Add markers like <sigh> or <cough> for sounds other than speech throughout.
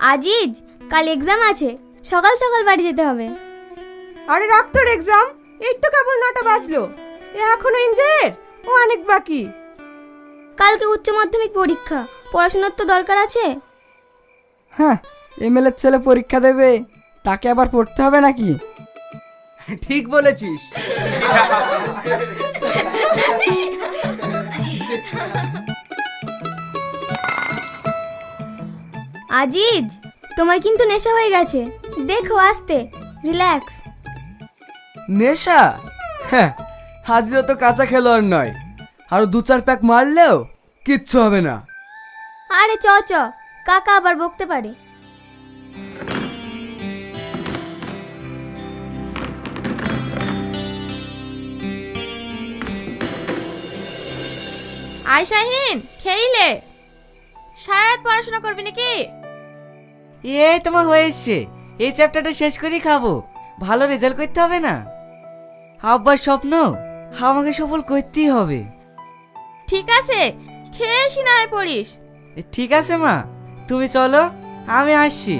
আজিজ কাল এক্সাম আছে। সকাল সকাল বাড়ি যেতে হবে। আরে রাখ তোর এক্সাম এই তো কেবল নটা বাজলো। এ এখনও এনজয়ের ও অনেক বাকি। কালকে উচ্চ মাধ্যমিক পরীক্ষা। পড়াশোনার তো দরকার আছে। হ্যাঁ এমএলএর ছেলে পরীক্ষা দেবে। তাকে আবার পড়তে হবে নাকি? ঠিক বলেছিস। <laughs> আজিজ তোমার কিন্তু নেশা হয়ে গেছে। দেখো আস্তে রিল্যাক্স নেশা? হ্যাঁ হাজিও তো কাঁচা খেলোয়াড় নয়। আর দু চার প্যাক মারলেও কিচ্ছু হবে না। আরে চ চ কাকা আবার বকতে পারে। আয় শাহিন খেইলে। সারা রাত পড়াশোনা করবি নাকি? এই তোমার হয়ে এসছে এই চ্যাপ্টারটা শেষ করেই খাব। ভালো রেজাল্ট করতে হবে না। আব্বার স্বপ্ন আমাকে সফল করতেই হবে। ঠিক আছে খেয়ে এসি না হয় পড়িস। এ, ঠিক আছে মা। তুমি চলো আমি আসছি।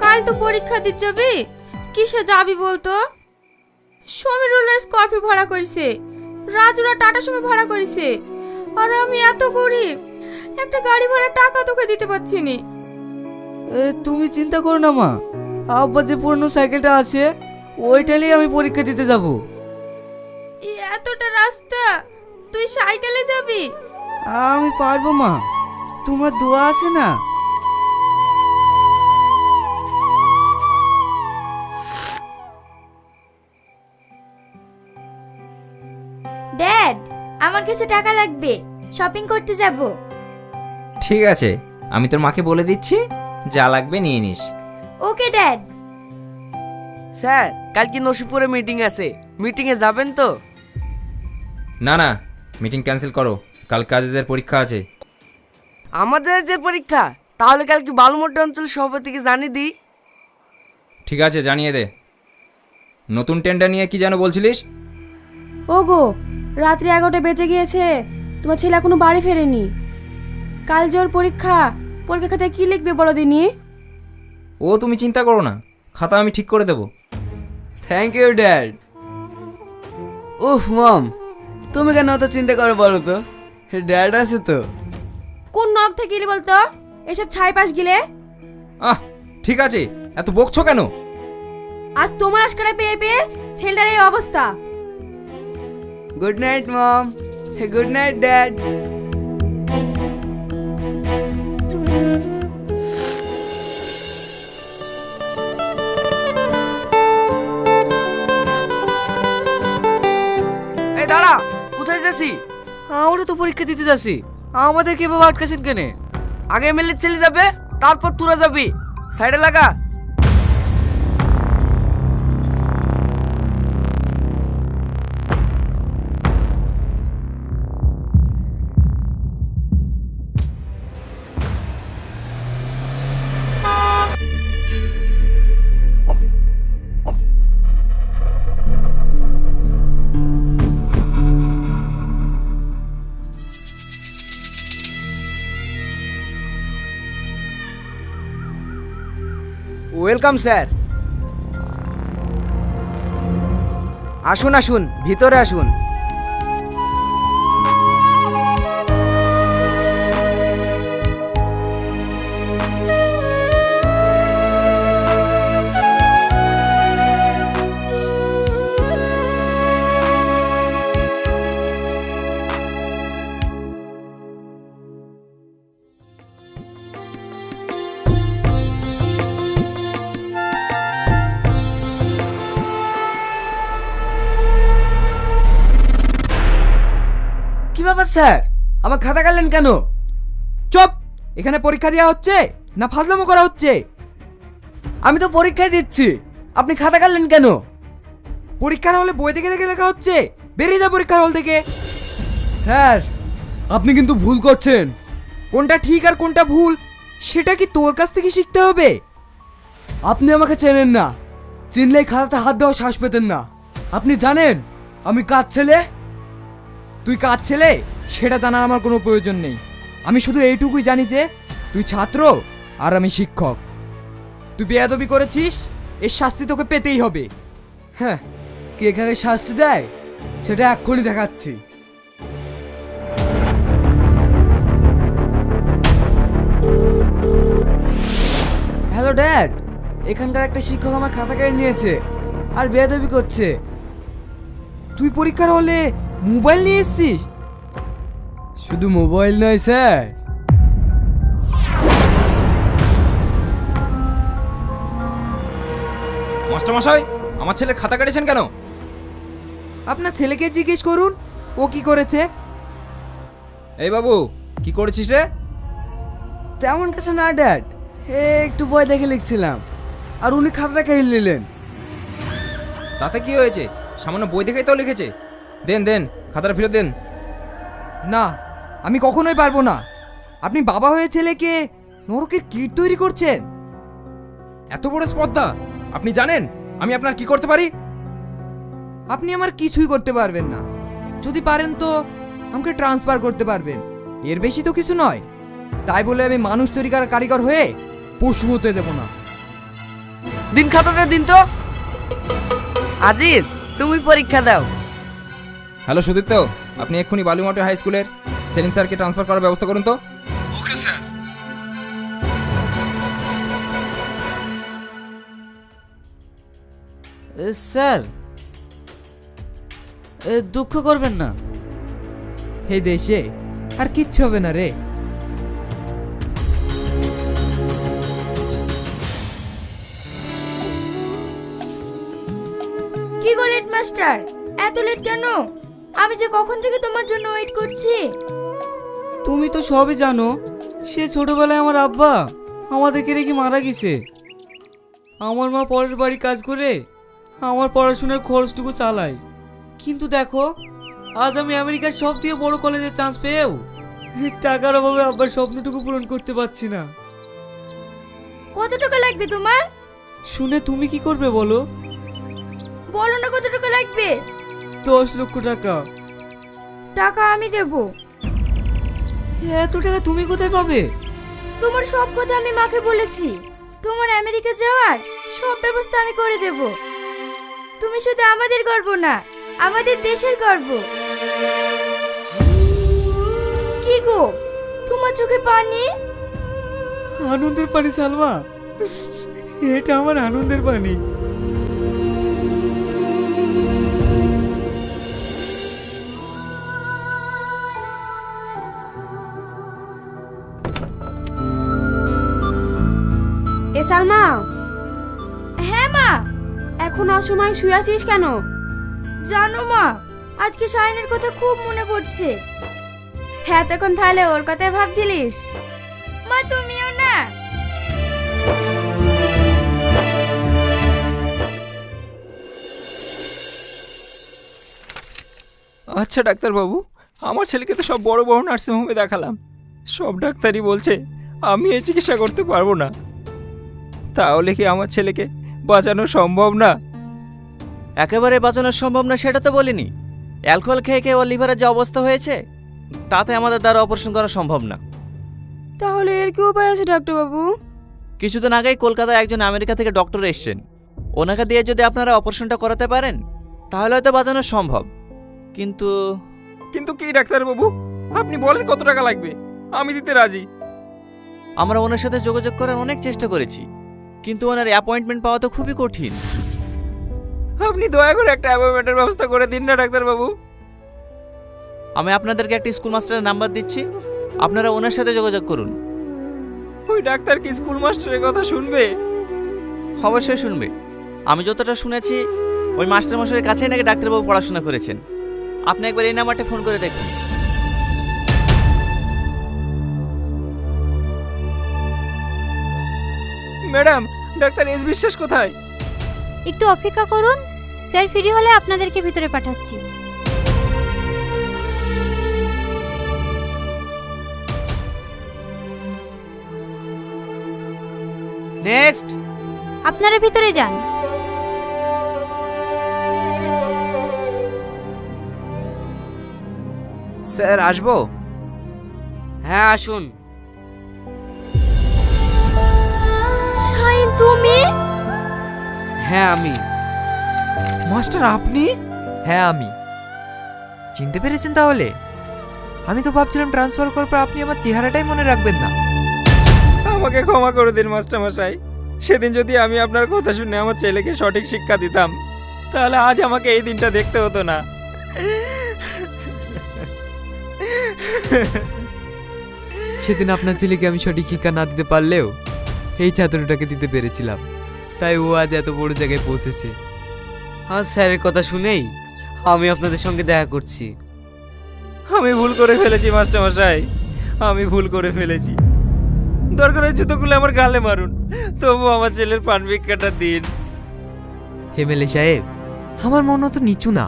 কাল তো পরীক্ষা দিতে যাবি কিসে যাবি বলতো? সমীরুলের স্করপিও ভাড়া করেছে। রাজুরা টাটা সুমো ভাড়া করেছে। আর আমি এত গরিব একটা গাড়ি ভাড়া টাকা তোকে দিতে পারছি নি। তুমি চিন্তা করো না মা। আব্বার যে পুরনো সাইকেলটা আছে ওইটালেই আমি পরীক্ষা দিতে যাব। এতটা রাস্তা তুই সাইকেলে যাবি? আমি পারব মা। তোমার দোয়া আছে না? কিছু টাকা লাগবে। শপিং করতে যাব। ঠিক আছে আমি তোর মাকে বলে দিচ্ছি যা লাগবে নিয়ে নিস। ওকে ড্যাড স্যার কালকে নসিপুরে মিটিং আছে। মিটিংয়ে যাবেন তো? না না মিটিং ক্যান্সেল করো। কাল কাজের পরীক্ষা আছে। আমাদের যে পরীক্ষা? তাহলে কালকে বালমোট্টা অঞ্চল সভাপতিকে জানিয়ে দিই। ঠিক আছে জানিয়ে দে। নতুন টেন্ডার নিয়ে কি যেন বলছিলিস? ওগো রাত্রি এগারোটা বেজে গিয়েছে। তোমার ছেলে এখনও বাড়ি ফেরেনি। কাল যে ওর পরীক্ষা পরীক্ষা খাতায় কি লিখবে বলো দিনি? ও তুমি চিন্তা করো না খাতা আমি ঠিক করে দেবো। থ্যাংক ইউ ড্যাড উফ মম তুমি কেন অত চিন্তা করো বলো তো? ড্যাড আছে তো। কোন নখ থেকে গেলি বলতো? এসব ছাই পাশ গিলে? আহ ঠিক আছে এত বকছো কেন? আজ তোমার আশকারা পেয়ে পেয়ে ছেলেটার এই অবস্থা। Good night mom good night dad এই দাঁড়া কোথায় যাচ্ছি? আমারও তো পরীক্ষা দিতে যাচ্ছি। আমাদেরকে এভাবে আটকাছেন কেনে? আগে এমএলএ ছেলে যাবে তারপর তোরা যাবি। সাইডে লাগা। Welcome sir. আসুন আসুন ভিতরে আসুন। স্যার, আমার খাতা কাটলেন কেন? চুপ! এখানে পরীক্ষা দেওয়া হচ্ছে না ফাজলামো করা হচ্ছে? আমি তো পরীক্ষায় দিচ্ছি। আপনি খাতা কাটলেন কেন? পরীক্ষার হলে বই দেখে দেখে লেখা হচ্ছে। বেরিয়ে যা পরীক্ষার হল থেকে। স্যার, আপনি কিন্তু ভুল করছেন। কোনটা ঠিক আর কোনটা ভুল, সেটা কি তোর কাছ থেকে শিখতে হবে? আপনি আমাকে চেনেন না। চিনলেই খাতাতে হাত দেওয়া শ্বাস পেতেন না। আপনি জানেন, আমি কাজ ছেলে? তুই কার ছেলে? সেটা জানার আমার কোনো প্রয়োজন নেই। আমি শুধু এইটুকুই জানি যে তুই ছাত্র আর আমি শিক্ষক। তুই বেয়াদবি করেছিস এর শাস্তি তোকে পেতেই হবে। হ্যাঁ কে কাকে শাস্তি দেয় সেটা এক্ষুনি দেখাচ্ছি। হ্যালো ড্যাড এখানকার একটা শিক্ষক আমার খাতা কেড়ে নিয়েছে আর বেয়াদবি করছে। তুই পরীক্ষার হলে মোবাইল নিয়ে এসেছিস? শুধু মোবাইল নয় স্যার। মাস্টারমশাই আমার ছেলে খাতা কাটেছেন কেন? আপনার ছেলেকে জিজ্ঞেস করুন ও কি করেছে? এই বাবু কি করেছিস রে? তেমন কিছু না ড্যাড। এ একটু বই দেখে লিখছিলাম আর উনি খাতাটা কেড়ে নিলেন। তাতে কি হয়েছে? সামান্য বই দেখেই তো লিখেছে। দেন দেন খাতাটা ফেরত দেন। না আমি কখনোই পারব না। আপনি বাবা হয়ে ছেলেকে নরকের কীট তৈরি করছেন। এত বড় স্পর্ধা? আপনি জানেন আমি আপনার কি করতে পারি? আপনি আমার কিছুই করতে পারবেন না। যদি পারেন তো আমাকে ট্রান্সফার করতে পারবেন। এর বেশি তো কিছু নয়। তাই বলে আমি মানুষ তৈরি করার কারিগর হয়ে পশু হতে দেব না। দিন খাতাটা দিন তো। আজিজ তুমি পরীক্ষা দাও। হ্যালো সুদীপ্ত আপনি এক্ষুনি বালুমাটি হাই স্কুলের সেলিম স্যারকে ট্রান্সফার করার ব্যবস্থা করুন তো। Okay sir. স্যার দুঃখ করবেন না। হে দেশে আর কিচ্ছু হবে না রে। কি গো লেট মাস্টার এত লেট কেন? আমি যে কখন থেকে তোমার জন্য ওয়েট করছি? তুমি তো সবই জানো সে ছোটবেলায় আমার আব্বা আমাদেরকে রেখে মারা গেছে। আমার মা পরের বাড়ি কাজ করে আমার পড়াশোনার খরচটুকু চালায়। কিন্তু দেখো আজ আমি আমেরিকার সব থেকে বড় কলেজে চান্স পেয়েও টাকার অভাবে আব্বার স্বপ্নটুকু পূরণ করতে পারছি না। কত টাকা লাগবে তোমার? শুনে তুমি কি করবে বলো? বলো না কত টাকা লাগবে। দশ লক্ষ টাকা। টাকা আমি দেব। এত টাকা তুমি কোথায় পাবে? তোমার সব কথা আমি মাকে বলেছি। তোমার আমেরিকা যাওয়ার সব ব্যবস্থা আমি করে দেব। তুমি শুধু আমাদের গর্ব না আমাদের দেশের গর্ব। কি গো তোমার চোখে পানি আনন্দের পানি সালমা। এটা আমার আনন্দের পানি। সালমা হ্যাঁ মা, এখন অসময় শুয়ে আছিস কেন? জানো মা, আজকে শাইনের কথা খুব মনে পড়ছে। হ্যাঁ তখন তাহলে ওর কথাই ভাবছিলিস? মা, তুমিও না। আচ্ছা ডাক্তারবাবু, আমার ছেলেকে তো সব বড় বড় নার্সিংহোমে দেখালাম। সব ডাক্তারই বলছে, আমি এই চিকিৎসা করতে পারব না। তাহলে কি আমার ছেলেকে বাঁচানো সম্ভব না? একেবারে বাঁচানো সম্ভব না সেটা তো বলিনি। অ্যালকোহল খেয়ে খেয়ে ওর লিভারের যে অবস্থা হয়েছে তাতে আমাদের দ্বারা অপারেশন করা সম্ভব না। তাহলে এর কি উপায় আছে ডাক্তারবাবু? কিছুদিন আগেই কলকাতায় একজন আমেরিকা থেকে ডক্টর এসছেন। ওনাকে দিয়ে যদি আপনারা অপারেশনটা করাতে পারেন তাহলে হয়তো বাঁচানো সম্ভব। কিন্তু কিন্তু কি ডাক্তারবাবু? আপনি বলেন কত টাকা লাগবে? আমি দিতে রাজি। আমরা ওনার সাথে যোগাযোগ করার অনেক চেষ্টা করেছি। কিন্তু ওনার অ্যাপয়েন্টমেন্ট পাওয়া তো খুবই কঠিন। আপনি দয়া করে একটা অ্যাপয়েন্টমেন্টের ব্যবস্থা করে দিন না ডাক্তারবাবু। আমি আপনাদেরকে একটা স্কুল মাস্টারের নাম্বার দিচ্ছি। আপনারা ওনার সাথে যোগাযোগ করুন। ওই ডাক্তার কি স্কুল মাস্টারের কথা শুনবে? অবশ্যই শুনবে। আমি যতটা শুনেছি ওই মাস্টার মশাইয়ের কাছেই নাকি ডাক্তারবাবু পড়াশোনা করেছেন। আপনি একবার এই নাম্বারটা ফোন করে দেখুন। ম্যাডাম ডাক্তার এস বিশ্বাস কোথায়? একটু অপেক্ষা করুন স্যার ফ্রি হলে আপনাদেরকে ভিতরে পাঠাচ্ছি। নেক্সট। আপনারা ভিতরে যান। স্যার আসব? হ্যাঁ আসুন। হ্যাঁ আমি। মাস্টার আপনি? হ্যাঁ আমি। চিনতে পেরেছেন তাহলে? আমি তো ভাবছিলাম ট্রান্সফার করার পর আপনি আমার চেহারাটাই মনে রাখবেন না। আমাকে ক্ষমা করে দিন মাস্টারমশাই সেদিন যদি আমি আপনার কথা শুনে আমার ছেলেকে সঠিক শিক্ষা দিতাম তাহলে আজ আমাকে এই দিনটা দেখতে হতো না। সেদিন আপনার ছেলেকে আমি সঠিক শিক্ষা না দিতে পারলেও এই ছাত্রটাকে দিতে পেরেছিলাম। তাই ও আজ এত বড় জায়গায় পৌঁছেছে। আর স্যারের কথা শুনেই আমি আপনাদের সঙ্গে দেখা করছি। আমি ভুল করে ফেলেছি মাস্টারমশাই আমি ভুল করে ফেলেছি। দরকার হয় জুতোগুলো আমার গালে মারুন। তবু আমার ছেলের পান ভিক্ষাটা দিন। হেমেলে সাহেব আমার মন তো নিচু না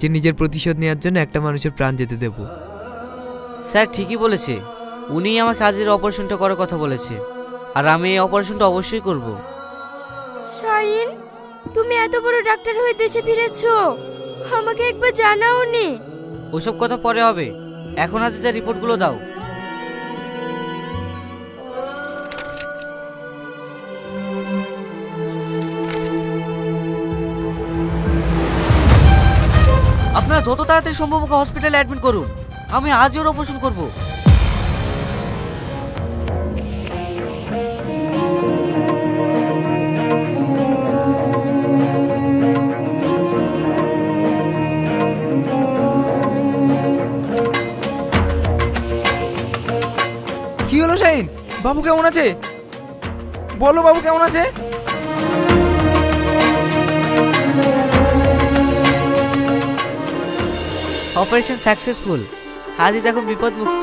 যে নিজের প্রতিশোধ নেওয়ার জন্য একটা মানুষের প্রাণ যেতে দেব। স্যার ঠিকই বলেছে। উনি আমাকে আজের অপারেশনটা করার কথা বলেছে। আর আমি এই অপারেশনটা অবশ্যই করব। শাইন, তুমি এত বড় ডাক্তার হয়ে দেশে ফিরেছো। আমাকে একবার জানাওনি। ওসব কথা পরে হবে। এখন আজ যা রিপোর্টগুলো দাও। আপনারা যত তাড়াতাড়ি সম্ভব হসপিটালে অ্যাডমিট করুন। আমি আজই ওর অপারেশন করব। বাবু কেমন আছে? বলো বাবু কেমন আছে? অপারেশন সাকসেসফুল আজই এখন বিপদমুক্ত।